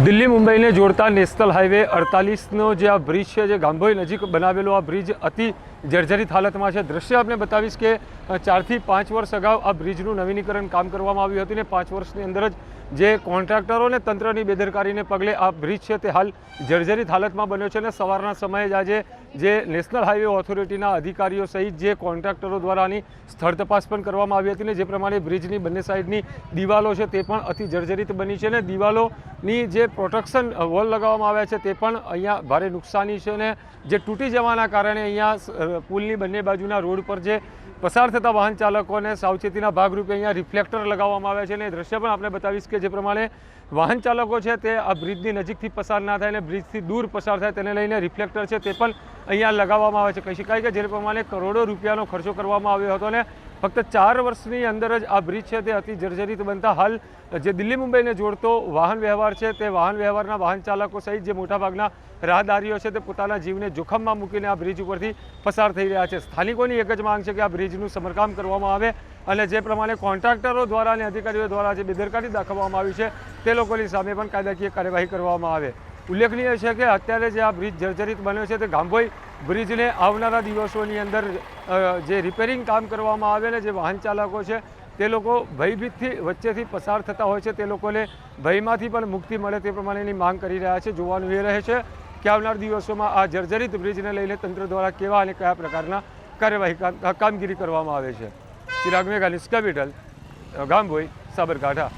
દિલ્હી મુંબઈને જોડતા national highway અડતાલીસનો જે આ બ્રિજ છે, જે ગાંભોઈ નજીક બનાવેલો આ બ્રિજ અતિ જર્જરિત હાલતમાં છે. દ્રશ્ય આપને બતાવીશ કે ચારથી પાંચ વર્ષ અગાઉ આ બ્રિજનું નવીનીકરણ કામ કરવામાં આવ્યું હતું ને પાંચ વર્ષની અંદર જ જે કોન્ટ્રાક્ટરો અને તંત્રની બેદરકારીને પગલે આ બ્રિજ છે તે હાલ જર્જરિત હાલતમાં બન્યો છે અને સવારના સમયે જ આજે જે નેશનલ હાઈવે ઓથોરિટીના અધિકારીઓ સહિત જે કોન્ટ્રાક્ટરો દ્વારા આની સ્થળ તપાસ પણ કરવામાં આવી હતી ને જે પ્રમાણે બ્રિજની બંને સાઈડની દિવાલો છે તે પણ અતિ જર્જરિત બની છે અને દિવાલોની જે પ્રોટેક્શન વોલ લગાવવામાં આવ્યા છે તે પણ અહીંયા ભારે નુકસાની છે અને જે તૂટી જવાના કારણે અહીંયા પુલની બંને બાજુના રોડ પર જે પસાર થતા વાહન ચાલકોને સાવચેતીના ભાગરૂપે અહીંયા રિફ્લેક્ટર લગાવવામાં આવ્યા છે અને દ્રશ્ય પણ આપણે બતાવીશ કે જે પ્રમાણે વાહન ચાલકો છે તે આ બ્રિજની નજીકથી પસાર ના થાય અને બ્રિજથી દૂર પસાર થાય તેને લઈને રિફ્લેક્ટર છે તે પણ અહીંયા લગાવવામાં આવે છે. કહી શકાય કે જે પ્રમાણે કરોડો રૂપિયાનો ખર્ચો કરવામાં આવ્યો હતો અને ફક્ત ચાર વર્ષની અંદર જ આ બ્રિજ છે તે અતિ જર્જરિત બનતા હાલ જે દિલ્હી મુંબઈને જોડતો વાહન વ્યવહાર છે તે વાહન વ્યવહારના વાહન ચાલકો સહિત જે મોટાભાગના રાહદારીઓ છે તે પોતાના જીવને જોખમમાં મૂકીને આ બ્રિજ ઉપરથી પસાર થઈ રહ્યા છે. સ્થાનિકોની એક જ માંગ છે કે આ બ્રિજનું સમારકામ કરવામાં આવે અને જે પ્રમાણે કોન્ટ્રાક્ટરો દ્વારા અને અધિકારીઓ દ્વારા જે બેદરકારી દાખવવામાં આવી છે તે લોકોની સામે પણ કાયદાકીય કાર્યવાહી કરવામાં આવે. ઉલ્લેખનીય છે કે અત્યારે જે આ બ્રિજ જર્જરિત બન્યો છે તે ગાંભોઈ બ્રિજને આવનારા દિવસોની અંદર જે રિપેરિંગ કામ કરવામાં આવે ને જે વાહન ચાલકો છે, તે લોકો ભયભીતથી વચ્ચેથી પસાર થતા હોય છે. તે લોકોને ભયમાંથી પણ મુક્તિ મળે તે પ્રમાણેની માંગ કરી રહ્યા છે. જોવાનું એ રહે છે કે આવનાર દિવસોમાં આ જર્જરિત બ્રિજને લઈને તંત્ર દ્વારા કેવા અને કયા પ્રકારના કાર્યવાહી કામ- કામગીરી કરવામાં આવે છે. ચિરાગ મેઘાનિસ કેપિટલ ગામભોઈ સાબરકાંઠા.